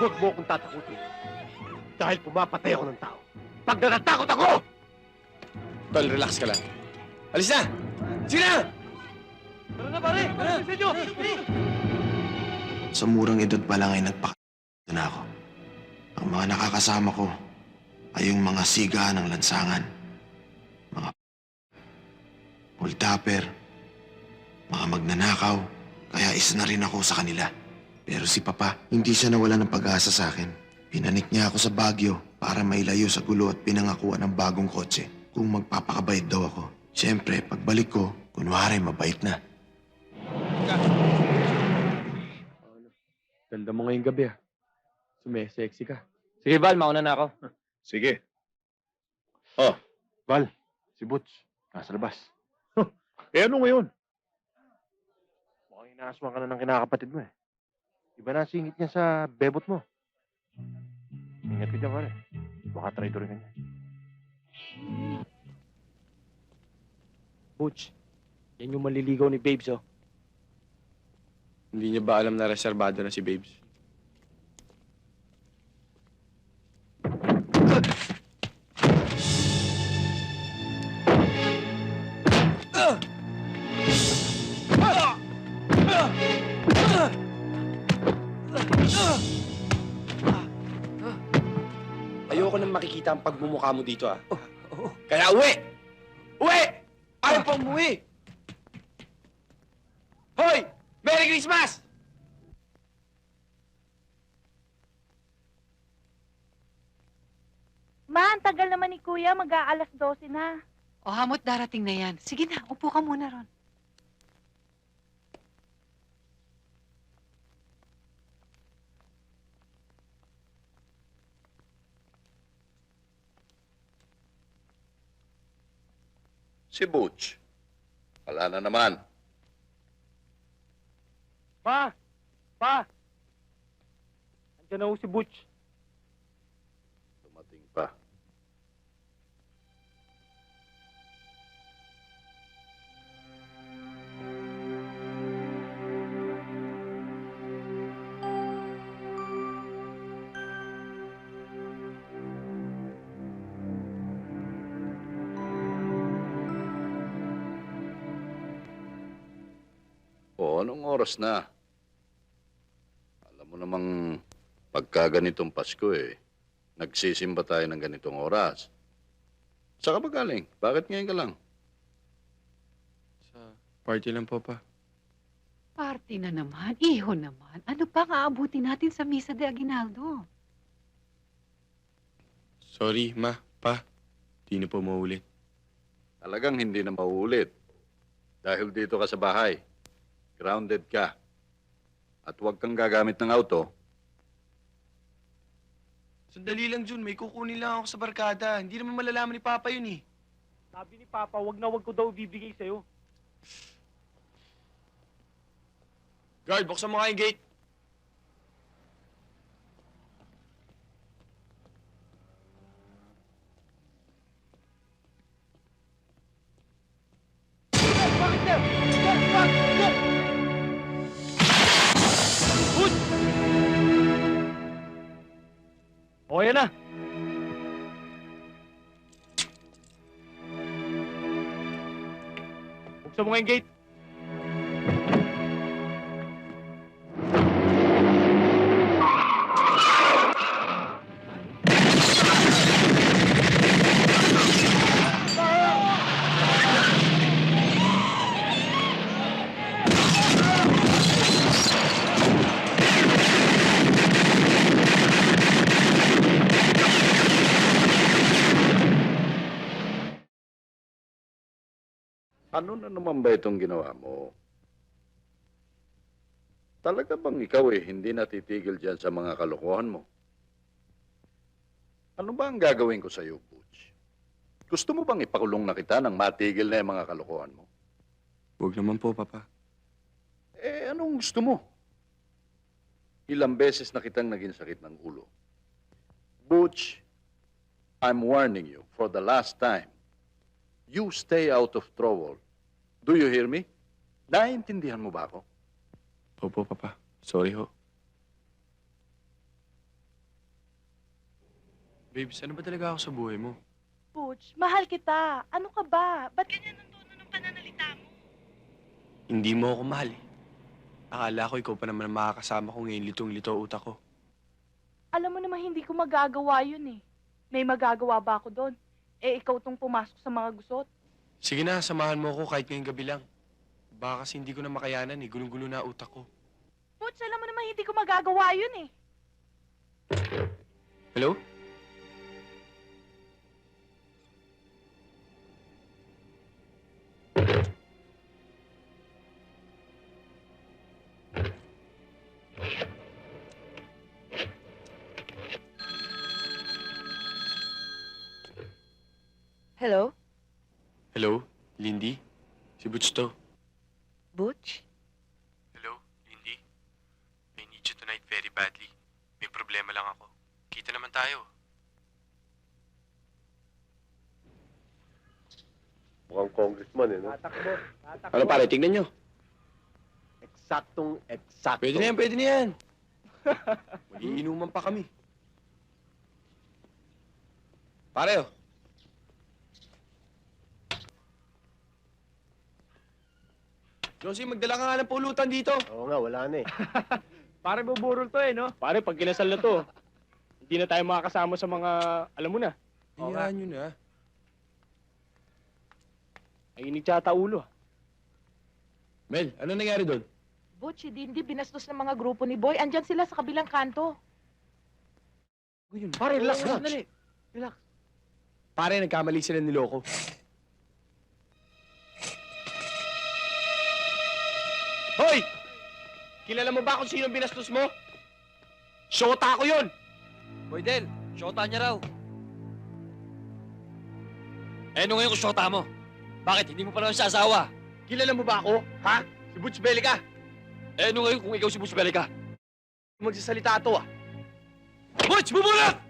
Huwag mo akong tatakutin. Dahil pumapatay ako ng tao. Pag natatakot ako! Tol, relax ka lang. Alis na! Sige na! Tara na, pare! Tara na! Sa Sa murang edad pa lang ay nagpak na ako. Ang mga nakakasama ko ay yung mga siga ng lansangan. Mga multapper, mga magnanakaw, kaya isa na rin ako sa kanila. Pero si Papa, hindi siya nawala ng pag-asa sa akin. Pinanik niya ako sa Baguio para mailayo sa gulo at pinangakuan ng bagong kotse kung magpapakabayad daw ako. Siyempre, pagbalik ko, kunwari mabait na. Ganda mo ngayong gabi ah. Sume-sexy ka. Sige, Val, mauna na ako. Sige. Oh, Val, si Butch, nasa labas. eh ano ngayon? Mukhang inaaswan ka na ng kinakapatid mo eh. Iba na ang singit niya sa bebot mo. Ingat ka dyan, pare. Baka traitor ka niya. Butch, yan yung maliligaw ni Babes, oh. Hindi niya ba alam na reserbado na si Babes? Ayoko nang makikita ang pagmumukha mo dito, ah. Kaya uwi! Uwi! Ayaw pa umuwi! Hoy! Merry Christmas! Ma, ang tagal naman ni Kuya, mag-aalas 12 na. O hamot darating na yan. Sige na, upo ka muna ron. Si Butch. Wala na naman. Pa! Pa! Andiyan na si Butch. O, anong oras na? Alam mo namang pagka ganitong Pasko eh, nagsisimba tayo ng ganitong oras. Saan ka ba galing? Bakit ngayon ka lang? Sa party lang po, pa. Party na naman, iho naman. Ano pa ang aabuti natin sa Misa de Aguinaldo? Sorry, ma, pa. Di na po maulit. Talagang hindi na mauulit. Dahil dito ka sa bahay. Grounded ka. At huwag kang gagamit ng auto. Sandali lang, Jun. May kukunin lang ako sa barkada. Hindi naman malalaman ni Papa yun, eh. Sabi ni Papa, wag na wag ko daw bibigay sa'yo. Guard, buksan mo nga yung gate. O, na. Buksan mo nga yung gate. Ano na naman ba itong ginawa mo? Talaga bang ikaw eh hindi natitigil dyan sa mga kalokohan mo? Ano ba ang gagawin ko sa iyo, Butch? Gusto mo bang ipakulong na kita nang matigil na yung mga kalokohan mo? Huwag naman po, Papa. Eh, anong gusto mo? Ilang beses na kitang naging sakit ng ulo. Butch, I'm warning you for the last time. You stay out of trouble. Do you hear me? Naiintindihan mo ba ako? Opo, Papa. Sorry ho. Babes, ano ba talaga ako sa buhay mo? Butch, mahal kita. Ano ka ba? Ba't ganyan ang tono ng pananalita mo? Hindi mo ako mahal eh. Akala ko ikaw pa naman ang makakasama ko ngayon litong-lito utak ko. Alam mo naman hindi ko magagawa yun eh. May magagawa ba ako doon? Eh, ikaw tong pumasok sa mga gusot. Sige na, samahan mo ako kahit ngayong gabi lang. Baka kasi hindi ko na makayanan eh. Gulong-gulo na utak ko. Butch, alam mo naman hindi ko magagawa yun eh. Hello? Hello, Hello? Lindy? Si Butch to. Butch? Hello? Lindy? I need you tonight very badly. May problema lang ako. Kita naman tayo. Mukhang congressman eh, no? Tatakbo. Tatakbo. Ano pare, tignan nyo. Eksaktong eksakto. Pwede na yan, pwede na yan. Magiinuman pa kami. Pare, oh. Josie, magdala ka nga ng pulutan dito. Oo nga, wala na eh. Pare buburol to eh, no? Pare, pag kinasal na to, hindi na tayo makakasama sa mga, alam mo na, Oo nga. Hayaan nyo na. naiinig tsata ulo. Mel, ano nangyari doon? Butch, hindi, hindi binastos ng mga grupo ni Boy. Andyan sila sa kabilang kanto. Pare, relax, relax. dali. Pare, nagkamali sila ni Loco. Hoy! Kilala mo ba kung sino binastos mo? Shota ko yun! Boy Del, shota niya raw. Eh, ano ngayon kung shota mo? Bakit? Hindi mo pa naman siya asawa? Kilala mo ba ako? Ha? Si Butch Belica? Eh, ano ngayon kung ikaw si Butch Belica? Magsasalita to ah. Butch, bumulat!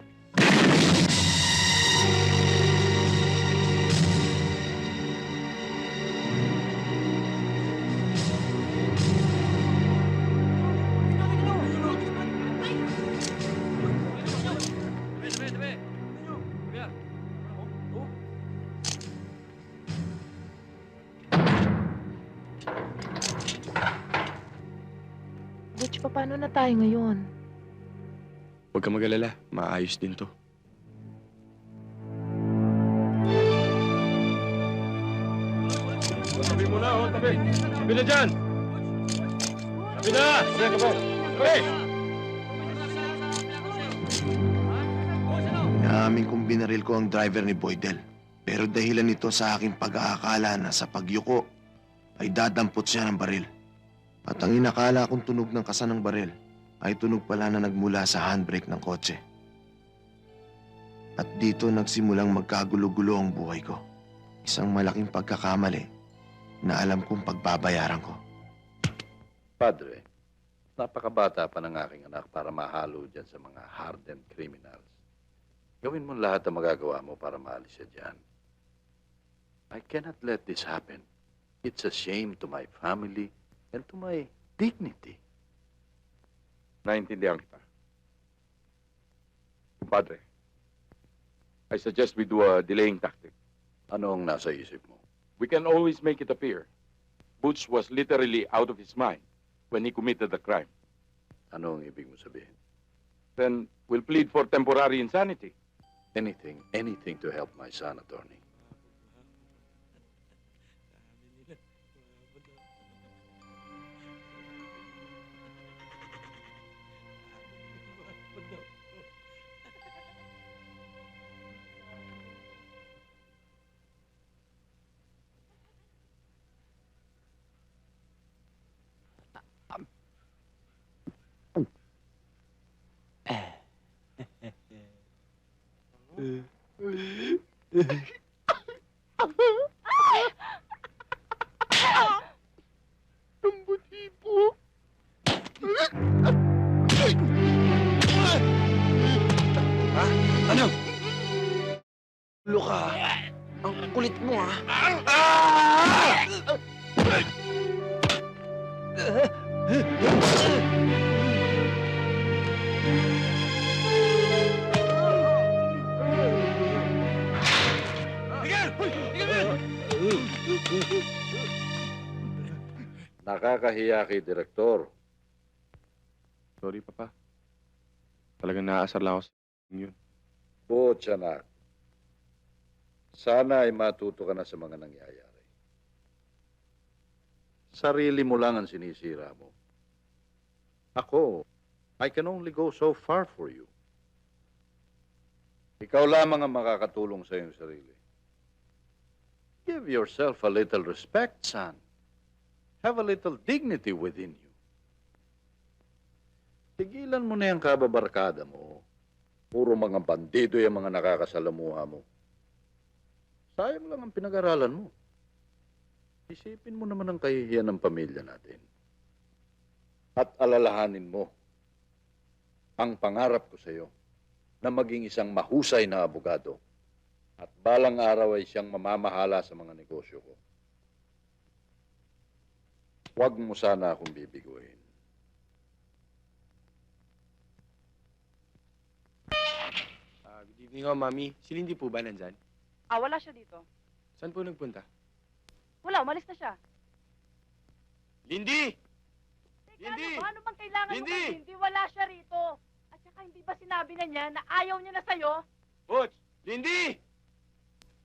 Butch, paano na tayo ngayon? Huwag ka mag-alala. Maayos din to. Tabi mo na, oh, tabi. Tabi na dyan. Tabi na. Tabi, tabi. Tabi. Inaamin kong binaril ko ang driver ni Boydel. Pero dahilan nito sa aking pag-aakala na sa pagyuko ay dadampot siya ng baril. At ang inakala kong tunog ng kasa ng baril ay tunog pala na nagmula sa handbrake ng kotse. At dito nagsimulang magkagulo-gulo ang buhay ko. Isang malaking pagkakamali na alam kong pagbabayaran ko. Padre, napakabata pa ng aking anak para mahalo dyan sa mga hardened criminals. Gawin mo lahat ang magagawa mo para maalis siya dyan. I cannot let this happen. It's a shame to my family and to my dignity. Naintindihan kita. Compadre, I suggest we do a delaying tactic. Anong nasa isip mo? We can always make it appear Butch was literally out of his mind when he committed the crime. Anong ibig mo sabihin? Then we'll plead for temporary insanity. Anything, anything to help my son, attorney. Ano? Ulo ka. Ang kulit mo ah. Nakakahiya kay Direktor. Sorry, Papa. Talagang naaasar lang ako sa yun. Butch, anak. Sana ay matuto ka na sa mga nangyayari. Sarili mo lang ang sinisira mo. Ako, I can only go so far for you. Ikaw lamang ang makakatulong sa iyong sarili. Give yourself a little respect, son. Have a little dignity within you. Tigilan mo na yung kababarkada mo. Puro mga bandido yung mga nakakasalamuha mo. Sayang lang ang pinag-aralan mo. Isipin mo naman ang kahihiyan ng pamilya natin. At alalahanin mo ang pangarap ko sa iyo na maging isang mahusay na abogado at balang araw ay siyang mamamahala sa mga negosyo ko. Huwag mo sana akong bibiguin. Ah, good evening ho, Mami. Si Lindy po ba nandyan? Ah, wala siya dito. Saan po nagpunta? Wala, umalis na siya. Lindy! Teka, Hindi! ano ba? Ano bang kailangan Hindi! mo kasi? Hindi, wala siya rito. At saka hindi ba sinabi na niya na ayaw niya na sa'yo? Butch! Lindy!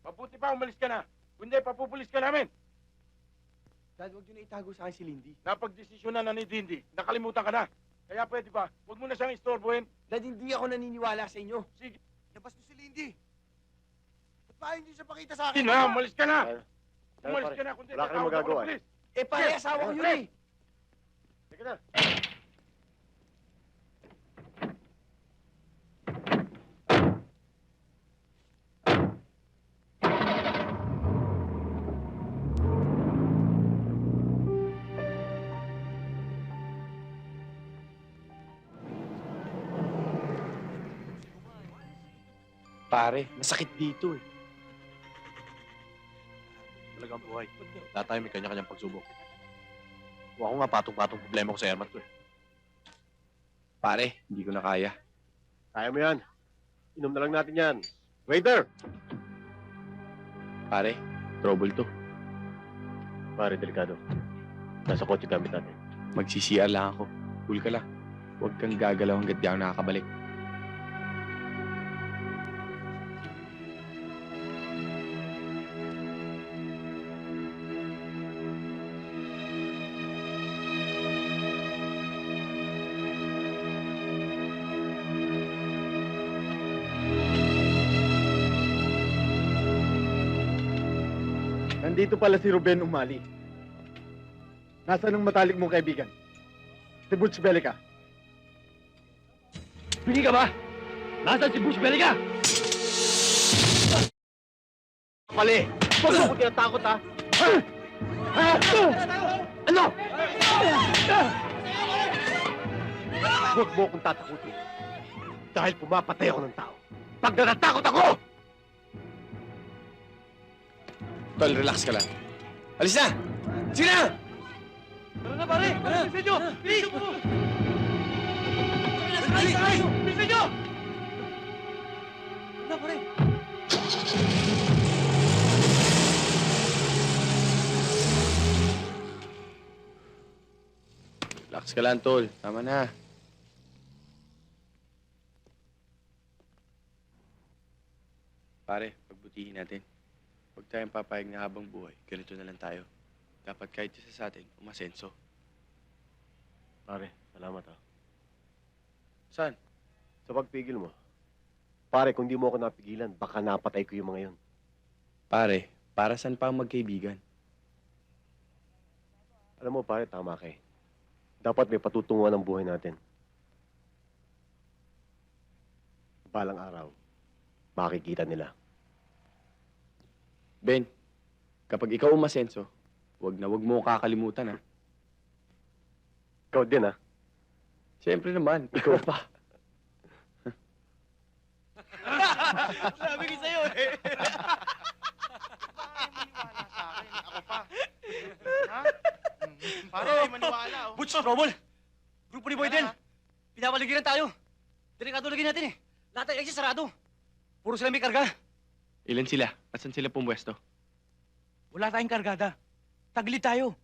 Mabuti pa umalis ka na. Kundi, papupulis ka namin. Dad, huwag niyo na itago sa akin si Lindy. Napagdesisyon na ni Dindy. Nakalimutan ka na. Kaya pwede ba, huwag mo na siyang istorbohin. Dad, hindi ako naniniwala sa inyo. Sige. Labas mo si Lindy. Ba't pa hindi siya pakita sa Hindi akin? na, umalis ka na. Umalis pare, ka na. Kundi, wala ka ako ng magagawa. Eh, pare, asawa ko yun eh. Teka na. Pare, masakit dito eh. Talagang buhay. Lahat tayo may kanya-kanyang pagsubok. Kung ako nga patong-patong problema ko sa airmat ko eh. Pare, hindi ko na kaya. Kaya mo yan. Inom na lang natin yan. Waiter! Pare, trouble to. Pare, delikado. Nasa kotse gamit natin. Mag-CCR lang ako. Cool ka lang. Huwag kang gagalaw hanggat di ako nakakabalik. Nandito pala si Ruben Umali. Nasaan ang matalik mong kaibigan? Si Butch Belica. Pili ka ba? Nasaan si Bush Belica? Mali! Huwag mo ko tinatakot ha! Ano? Huwag mo akong tatakutin. Dahil pumapatay ako ng tao. Pag natatakot ako! Tol, relax ka lang. Alis na! Sige na! Tara na pare! Tara! Bilisan nyo! Bilisan mo! Sakay! Sakay! Bilisan nyo! Tara na pare! Relax ka lang, Tol. Tama na. Pare, pagbutihin natin. Huwag tayong papayag na habang buhay. Ganito na lang tayo. Dapat kahit isa sa atin, umasenso. Pare, salamat ha. Saan? Sa pagpigil mo. Pare, kung di mo ako napigilan, baka napatay ko yung mga yon. Pare, para saan pa ang magkaibigan? Alam mo, pare, tama ka eh. Dapat may patutunguhan ng buhay natin. Balang araw, makikita nila. Ben, kapag ikaw umasenso, huwag na huwag mo kakalimutan, ha? Ikaw din ha. Siyempre naman, ikaw pa. Sabi ko sa'yo eh! Pare, Oh. ay maniwala. Oh. Butch, Robol! Grupo ni Boydel! Pinapaligiran tayo! Delikado lagi natin eh! Lahat ay exit sarado! Puro sila may karga! Ilan sila? At saan sila pumwesto? Wala tayong kargada. Tagli tayo.